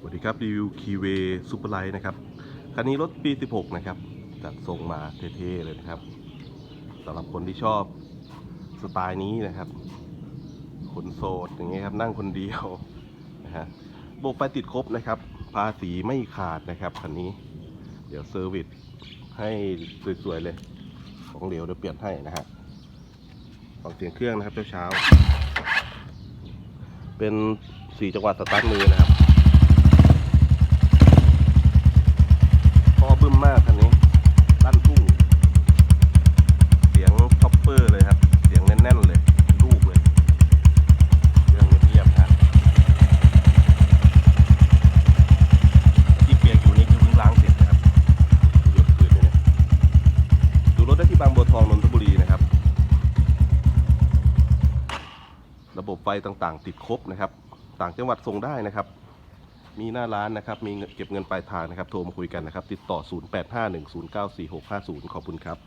สวัสดีครับรีวิวคีเวซูเปอร์ไลท์นะครับคันนี้รถปี 16 นะครับจัดทรงมาเท่ๆเลยนะครับสำหรับคนที่ชอบสไตล์นี้นะครับคนโสดอย่างเงี้ยครับนั่งคนเดียวนะฮะโบกไฟติดครบนะครับ ภาษีไม่ขาดนะครับคันนี้ เดี๋ยวเซอร์วิสให้สวยๆเลย ของเหลวเดี๋ยวเปลี่ยนให้นะฮะฟังเสียงเครื่องนะครับเช้าๆเป็นสี่จังหวัดสตาร์ทมือนะครับ พอบึ้มมากคันนี้ลั่นทุ่ง เสียงช็อปเปอร์เลยครับ เสียงแน่นๆเลย ลูกเลยเรื่องเงียบๆนะที่เปียกอยู่นี่คือเพิ่งล้างเสร็จนะครับหยดคืนเลยเนี่ยดูรถได้ที่บางบัวทองนนทบุรีนะครับ ระ บบไฟต่างๆ ติดครบนะครับ ต่างจังหวัดส่งได้นะครับ มีหน้าร้านนะครับ มีเก็บเงินปลายทางนะครับ โทรมาคุยกันนะครับ ติดต่อ 0851094650 ขอบคุณครับ